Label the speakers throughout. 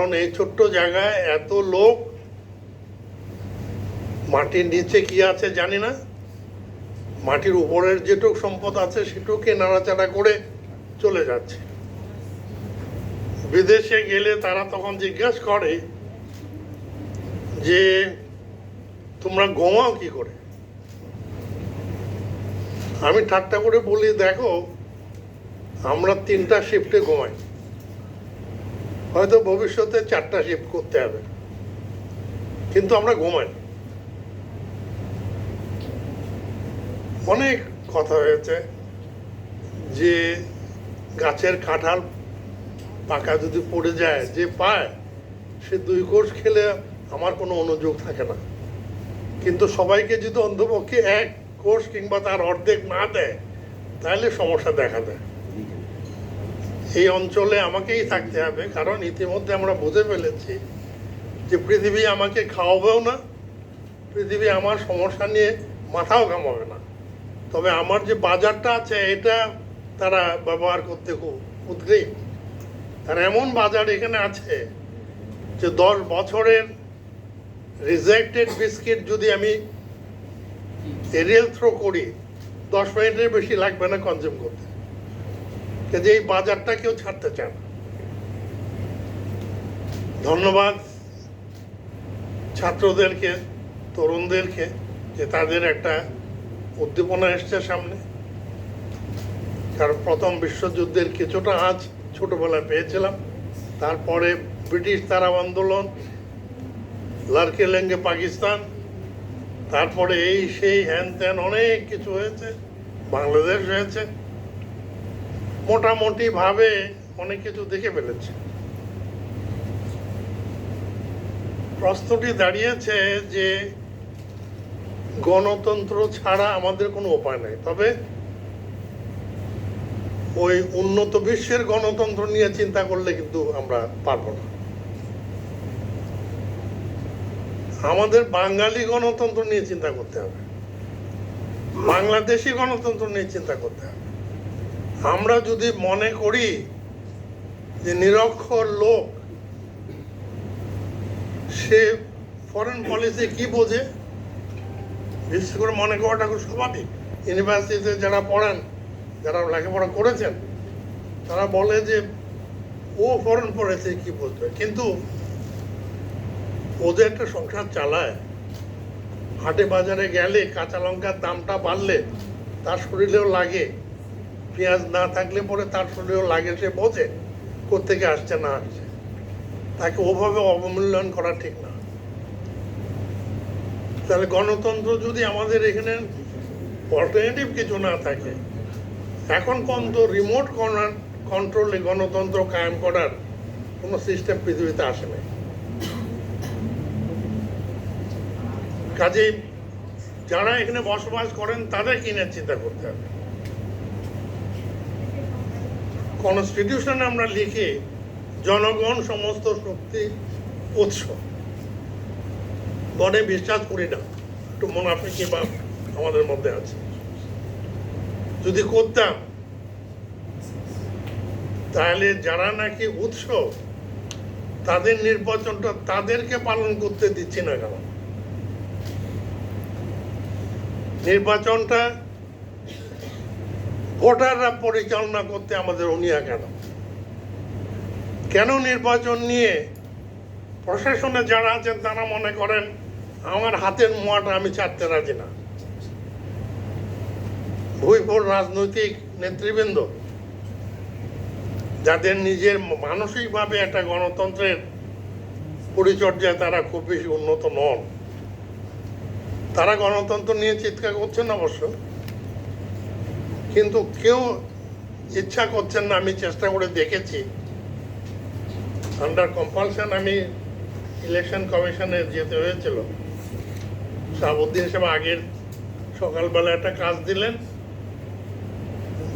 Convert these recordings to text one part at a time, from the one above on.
Speaker 1: কারণ এই ছোট্ট জায়গায় এত লোক, মাটির নিচে কি আছে জানি না। মাটির উপরের যেটুক সম্পদ আছে সেটুকে নাড়াচাড়া করে চলে যাচ্ছে। বিদেশে গেলে তারা তখন জিজ্ঞাসা করে যে, তোমরা ঘুমাও কি করে? আমি ঠাট্টা করে বলি, দেখো, আমরা তিনটা শিফটে ঘুমাই। হয়তো ভবিষ্যতে চারটা শিফট করতে হবে। কিন্তু আমরা ঘুমাই অনেক কথা হয়েছে যে গাছের কাঁঠাল পাকা যদি পড়ে যায়, যে পায়, সে দুই কোষ খেলে আমার কোনো অনুযোগ থাকে না। কিন্তু সবাইকে যদি অন্ধপক্ষে এক কোষ কিংবা তার অর্ধেক না দেয়, তাহলে সমস্যা দেখা দেয়। এই অঞ্চলে আমাকেই থাকতে হবে, কারণ ইতিমধ্যে আমরা বুঝে ফেলেছি যে পৃথিবী আমাকে খাওয়াবেও না, পৃথিবী আমার সমস্যা নিয়ে মাথাও ঘামাবে না। তবে আমার যে বাজারটা আছে, এটা তারা ব্যবহার করতে খুব উদ্গ্রীব। আর এমন বাজার এখানে আছে যে দশ বছরের রিজেক্টেড বিস্কিট যদি আমি এরিয়াল থ্রো করি, দশ মিনিটের বেশি লাগবে না কনজিউম করতে। কাজে এই বাজারটা কেউ ছাড়তে চান ধন্যবাদ ছাত্রদেরকে, তরুণদেরকে, যে তাদের একটা উদ্দীপনা এসছে সামনে। কারণ প্রথম বিশ্বযুদ্ধের কিছুটা আজ ছোটবেলায় পেয়েছিলাম। তারপরে ব্রিটিশ তারা আন্দোলন, লার্কে লেঙ্গে পাকিস্তান, তারপরে এই সেই হ্যান ত্যান অনেক কিছু হয়েছে, বাংলাদেশ হয়েছে। মোটামুটি ভাবে অনেক কিছু দেখে ফেলেছে। প্রশ্নটি দাঁড়িয়েছে যে গণতন্ত্র ছাড়া আমাদের কোনো উপায় নাই। তবে ওই উন্নত বিশ্বের গণতন্ত্র নিয়ে চিন্তা করলে কিন্তু আমরা পারব না। আমাদের বাঙালি গণতন্ত্র নিয়ে চিন্তা করতে হবে। বাংলাদেশি গণতন্ত্র নিয়ে চিন্তা করতে হবে। আমরা যদি মনে করি যে নিরক্ষর লোক, সে ফরেন পলিসি কি বোঝে? বিশেষ করে মনে করাটা খুব স্বাভাবিক। ইউনিভার্সিটিতে যারা পড়েন, যারা লেখাপড়া করেছেন, তারা বলে যে, ও ফরেন পলিসি কি বুঝবে কিন্তু ওদের একটা সংসার চালায়। হাটে বাজারে গেলে কাঁচা লঙ্কার দামটা বাড়লে তার শরীরেও লাগে। পেঁয়াজ না থাকলে পরে তার শরীরেও লাগে সে বোঝে কোথেকে আসছে, না আসছে। তাকে ওভাবে অবমূল্যায়ন করা ঠিক না। তাহলে গণতন্ত্র যদি আমাদের এখানে অল্টারনেটিভ কিছু না থাকে, এখন পর্যন্ত রিমোট কন্ট্রোলে গণতন্ত্র কায়েম করার কোনো সিস্টেম পৃথিবীতে আসে নাই। কাজেই যারা এখানে বসবাস করেন, তাদের কিনে চিন্তা করতে হবে? কনস্টিটিউশনে আমরা লিখে, জনগণ সমস্ত শক্তি উৎস। মনে বিশ্বাস করি না। একটু মোনাফিকি বা আমাদের মধ্যে আছে? যদি করতাম, তাহলে যারা নাকি উৎস, তাদের নির্বাচনটা তাদেরকে পালন করতে দিচ্ছি না কেন? নির্বাচনটা ভোটাররা পরিচালনা করতে আমাদের অনিয়া কেন? কেন নির্বাচন নিয়ে প্রশাসনে যারা আছেন তারা মনে করেন, আমার হাতের মোয়াটা আমি ছাড়তে রাজি না। ভুইপুর রাজনৈতিক নেতৃবৃন্দ, যাদের নিজের মানসিকভাবে একটা গণতন্ত্রের পরিচর্যায় তারা খুব বেশি উন্নত নন। তারা গণতন্ত্র নিয়ে চিৎকার করছেন অবশ্য। কিন্তু কেউ ইচ্ছা করছেন না, আমি চেষ্টা করে দেখেছি। আন্ডার কম্পালশন আমি ইলেকশন কমিশনে যেতে হয়েছিল। শাহাবুদ্দিন সাহেব আগের সকালবেলা একটা কাজ দিলেন।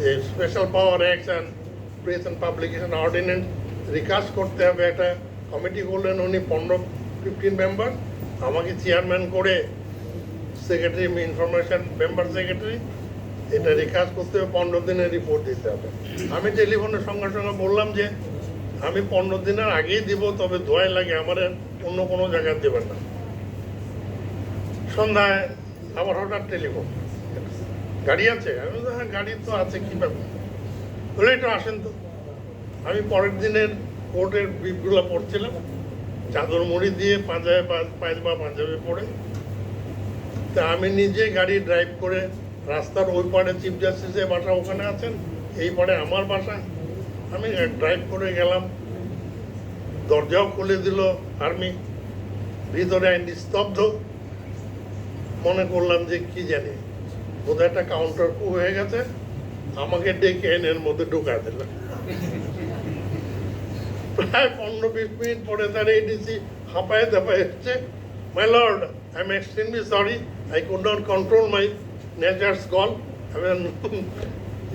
Speaker 1: যে special power act and press and publication ordinance recast করতে হবে একটা কমিটি করলেন উনি, পনেরো ফিফটিন মেম্বার আমাকে চেয়ারম্যান করে সেক্রেটারি ইনফরমেশন মেম্বার সেক্রেটারি এটা রিকাস্ট করতে হবে, পনেরো দিনের রিপোর্ট দিতে হবে। আমি টেলিফোনের সঙ্গে সঙ্গে বললাম যে, আমি পনেরো দিনের আগেই দিব, তবে দোয়াই লাগে, আমার অন্য কোনো জায়গায় দেবেন না। সন্ধ্যায় আমার হঠাৎ টেলিফোন গাড়ি আছে? আমি হ্যাঁ গাড়ি তো আছে, কি ব্যাপার? বলে, একটু আসেন তো। আমি পরের দিনের কোর্টের বিপগুলো পড়ছিলাম, চাদর মুড়ি দিয়ে পাঞ্জাবে পায়েস বা পাঞ্জাবি পরে। তা আমি নিজে গাড়ি ড্রাইভ করে রাস্তার ওই পাড়ে চিফ জাস্টিসের বাসা ওখানে আছেন, এই পাড়ে আমার বাসা। আমি ড্রাইভ করে গেলাম। দরজাও খুলে দিল আর্মি। ভিতরে আইন স্তব্ধ। মনে করলাম যে কি জানি, বোধহয় একটা কাউন্টার কু হয়ে গেছে। আমাকে ডেকে এর মধ্যে ঢুকা দিল। প্রায় পনেরো বিশ মিনিট পরে তার এডিসি হাঁপায় ধাপায় এসছে। My lord I am extremely sorry I could not control my nature's call আমি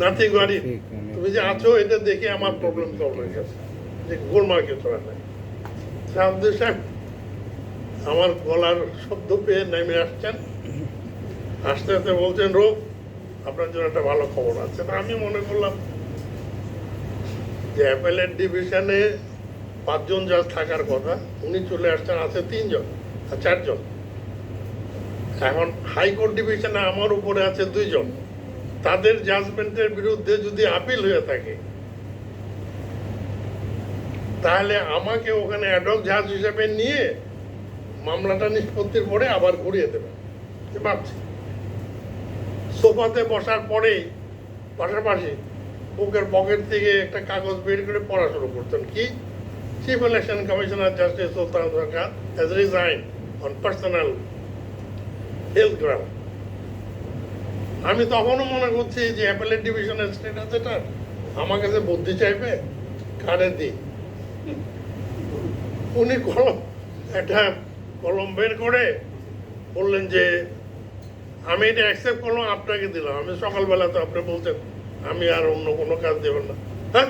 Speaker 1: নাথিং ওয়ারি তুমি যে আছো এটা দেখে আমার প্রবলেম সলভ হয়ে গেছে। যে গোলমাল কিছু আর নাই সাহেব সাহেব আমার গলার শব্দ পেয়ে নেমে আসছেন। আস্তে আস্তে বলছেন রোগ আপনার জন্য একটা ভালো খবর আছে। তা আমি মনে করলাম যে অ্যাপেলের ডিভিশনে পাঁচজন জাজ থাকার কথা। উনি চলে আসছেন আছে তিনজন আর চারজন। এখন হাইকোর্ট ডিভিশনে আমার উপরে আছে দুইজন। তাদের জাজমেন্টের বিরুদ্ধে যদি আপিল হয়ে থাকে, তাহলে আমাকে ওখানে অ্যাডক জাজ হিসেবে নিয়ে মামলাটা নিষ্পত্তির পরে আবার ঘুরিয়ে দেবে। ভাবছি। সোফাতে বসার পরেই পাশাপাশি বুকের পকেট থেকে একটা কাগজ বের করে পড়া শুরু করতেন। কি? Chief election commissioner justice Sultan Sarkar has resign on personal health আমি তখনও মনে করছি যে অ্যাপেলের ডিভিশনের স্টেটাস এটা। আমার কাছে বুদ্ধি চাইবে, কারে দিই? উনি কলম, একটা কলম বের করে বললেন যে, আমি এটা অ্যাকসেপ্ট করলাম, আপনাকে দিলাম। আমি সকালবেলা তো আপনি বলছেন আমি আর অন্য কোনো কাজ দেবেন না। হ্যাঁ?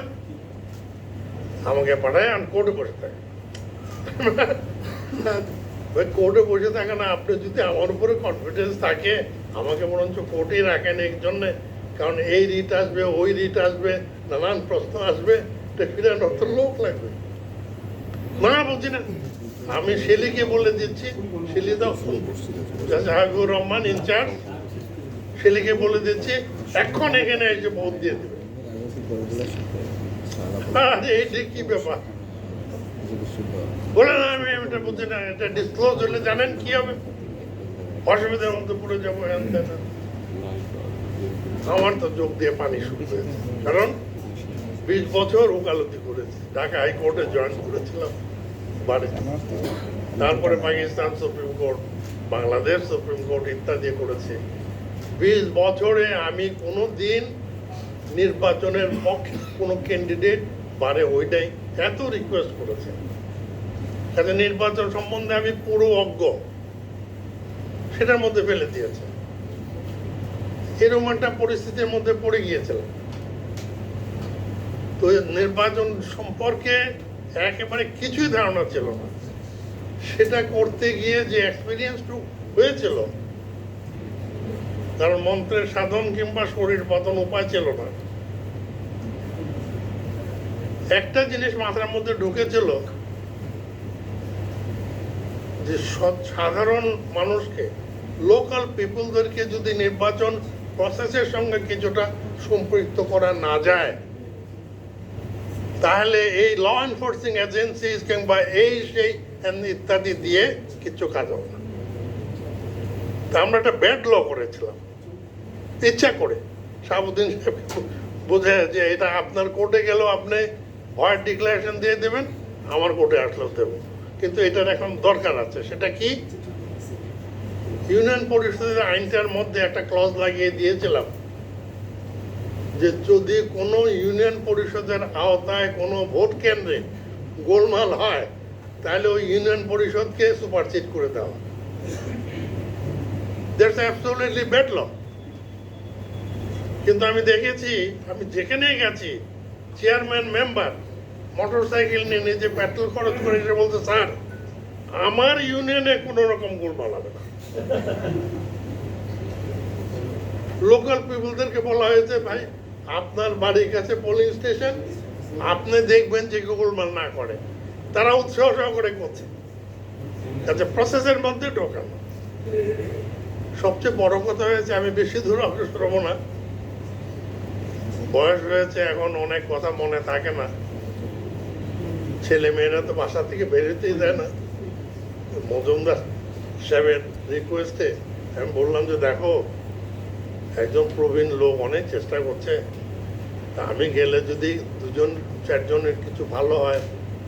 Speaker 1: আমাকে পাঠায়, আমি কোর্টে বসে থাকি। কোর্টে বসে থাকে না, আপনি যদি আমার উপরে কনফিডেন্স থাকে, আমাকে বরঞ্চ কোর্টেই রাখেন এই জন্যে। কারণ এই রিট আসবে, ওই রিট আসবে, নানান প্রশ্ন আসবে ফিরে লোক লাগবে। না, বলছি না। আমি শেলিকে বলে দিচ্ছি শেলি দাও। ফোন রহমান ইনচার্জ শেলিকে বলে দিচ্ছি, এখন এখানে এসে ভোট দিয়ে দেবে। আরে কি ব্যাপার? বলে না, আমি এটা বলছি না, এটা ডিসক্লোজ হলে জানেন কি হবে? অসুবিধার মধ্যে পড়ে যাব আমার তো যোগ দিয়ে পানি গেছে। কারণ বিশ বছর ওকালতি করেছি। ঢাকা হাইকোর্টে জয়েন করেছিলাম বাড়িতে। তারপরে Pakistan supreme court, Bangladesh supreme court ইত্যাদি করেছি। বিশ বছরে আমি কোনো দিন নির্বাচনের পক্ষে কোনো ক্যান্ডিডেট বারে ওইটাই এত রিকোয়েস্ট করেছে। তাতে নির্বাচন সম্বন্ধে আমি পুরো অজ্ঞ। সেটার মধ্যে ফেলে দিয়েছে। এরকম একটা পরিস্থিতির মধ্যে পড়ে গিয়েছিলাম। তো নির্বাচন সম্পর্কে একেবারে কিছুই ধারণা ছিল না। সেটা করতে গিয়ে যে এক্সপিরিয়েন্স হয়েছিল, কারণ মন্ত্রের সাধন কিংবা শরীর পতন উপায় ছিল না। একটা জিনিস মাথার মধ্যে ঢুকেছিল যে সাধারণ মানুষকে লোকাল পিপুলদেরকে যদি নির্বাচন প্রসেসের সঙ্গে কিছুটা সম্পৃক্ত করা না যায়, তাহলে এই ল এনফোর্সিং এজেন্সিস কিংবা এই সেই ইত্যাদি দিয়ে কিছু কাজ হবে না। তা আমরা একটা ব্যাড ল করেছিলাম। ইচ্ছা করে। সাবুদ্দিন সাহেব বোঝে যে এটা আপনার কোর্টে গেলেও আপনি ভয়ের ডিক্লারেশন দিয়ে দেবেন, আমার কোর্টে আসলেও দেবো। কিন্তু এটার এখন দরকার আছে। সেটা কি? ইউনিয়ন পরিষদের আইনটার মধ্যে একটা ক্লজ লাগিয়ে দিয়েছিলাম যে যদি কোনো ইউনিয়ন পরিষদের আওতায় কোনো ভোট কেন্দ্রে গোলমাল হয়, তাহলে ওই ইউনিয়ন পরিষদকে সুপারসিড করে দেওয়া। দ্যাটস অ্যাবসলিউটলি ব্যাড ল কিন্তু আমি দেখেছি, আমি যেখানেই গেছি চেয়ারম্যান মেম্বার মোটর সাইকেল নিয়ে নিজে পেট্রোল খরচ করে এসে বলতে স্যার, আমার ইউনিয়নে কোনো রকম গোলমাল হবে না। লোকাল পিপুলদেরকে বলা হয়েছে, ভাই, আপনার বাড়ির কাছে পোলিং স্টেশন আপনি দেখবেন যে গোলমাল না করে। তারা উৎসাহ সহকারে করছে। কাজে প্রসেসের মধ্যে ঢোকানো। সবচেয়ে বড় কথা হয়েছে, আমি বেশি দূর অগ্রসর হব না। বয়স হয়েছে, এখন অনেক কথা মনে থাকে না। ছেলে মেয়েরা তো বাসা থেকে বেরোতেই দেয় না। মজুমদার সাহেবের রিকোয়েস্টে আমি বললাম যে, দেখো, একজন প্রবীণ লোক অনেক চেষ্টা করছে। আমি গেলে যদি দুজন, চারজনের কিছু ভালো হয়,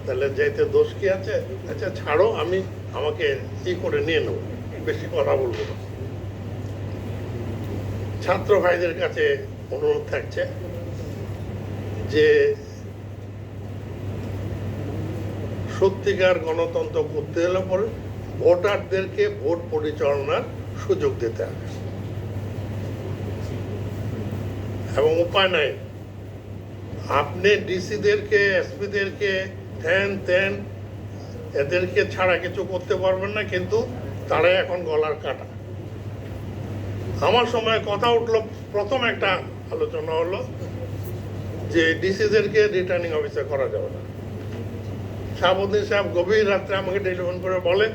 Speaker 1: তাহলে যাইতে দোষ কি আছে? আচ্ছা ছাড়ো, আমি আমাকে ই করে নিয়ে নেব। বেশি কথা বলব না। ছাত্র ভাইদের কাছে অনুরোধ থাকছে যে সত্যিকার গণতন্ত্র করতে হলে পরে ভোটারদেরকে ভোট পরিচালনার সুযোগ দিতে হবে। এবং উপায় নাই। আপনি ডিসিদেরকে, এসপিদেরকে ধ্যান ত্যান এদেরকে ছাড়া কিছু করতে পারবেন না, কিন্তু তারাই এখন গলার কাটা। আমার সময় কথা উঠল, প্রথম একটা আলোচনা হলো যে ডিসিদেরকে রিটার্নিং অফিসার করা যাবে না। শাহাবুদ্দিন সাহেব গভীর রাত্রে আমাকে টেলিফোন করে বলে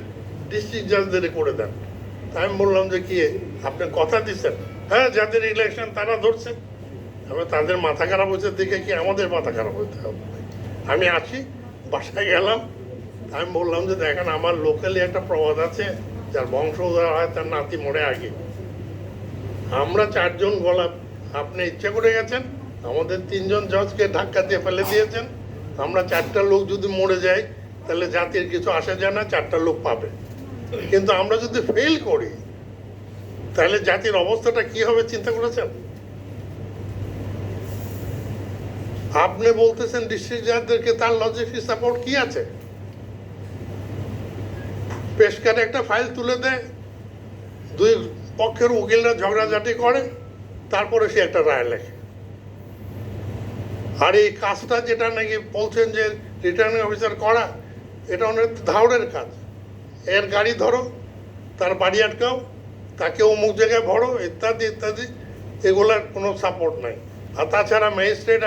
Speaker 1: ডিস্ট্রিক্ট জাজদের করে দেন। আমি বললাম যে, কি আপনি কথা দিচ্ছেন? হ্যাঁ যাদের ইলেকশন তারা ধরছে। আমি তাদের মাথা খারাপ হয়েছে, দেখে কি আমাদের মাথা খারাপ হতে হবে? আমি আসি, বাসায় গেলাম। আমি বললাম যে, দেখেন, আমার লোকালি একটা প্রবাদ আছে, যার বংশধর হয়, তার নাতি মরে আগে। আমরা চারজন গলা, আপনি ইচ্ছে করে গেছেন, আমাদের তিনজন জজকে ধাক্কা দিয়ে ফেলে দিয়েছেন। আমরা চারটা লোক যদি মরে যাই তাহলে জাতির কিছু আসে যায় না, চারটা লোক পাবে। কিন্তু আমরা যদি ফেল করি, তাহলে জাতির অবস্থাটা কি হবে চিন্তা করেছেন? আপনি বলতেছেন ডিস্ট্রিক্ট জাজদেরকে তার লজিস্টিক সাপোর্ট কি আছে? পেশকারে একটা ফাইল তুলে দেয়, দুই পক্ষের উকিলরা ঝগড়াঝাটি করে, তারপরে সে একটা রায় লেখে। আর এই কাজটা যেটা নাকি বলছেন যে রিটার্নিং অফিসার করা, এটা অনেক ধাউড়ের কাজ। এর গাড়ি ধরো, তার বাড়ি আটকাও, তাকে অমুক জায়গায় ভরো, ইত্যাদি ইত্যাদি, এগুলার কোনো সাপোর্ট নাই। আর তাছাড়া ম্যাজিস্ট্রেট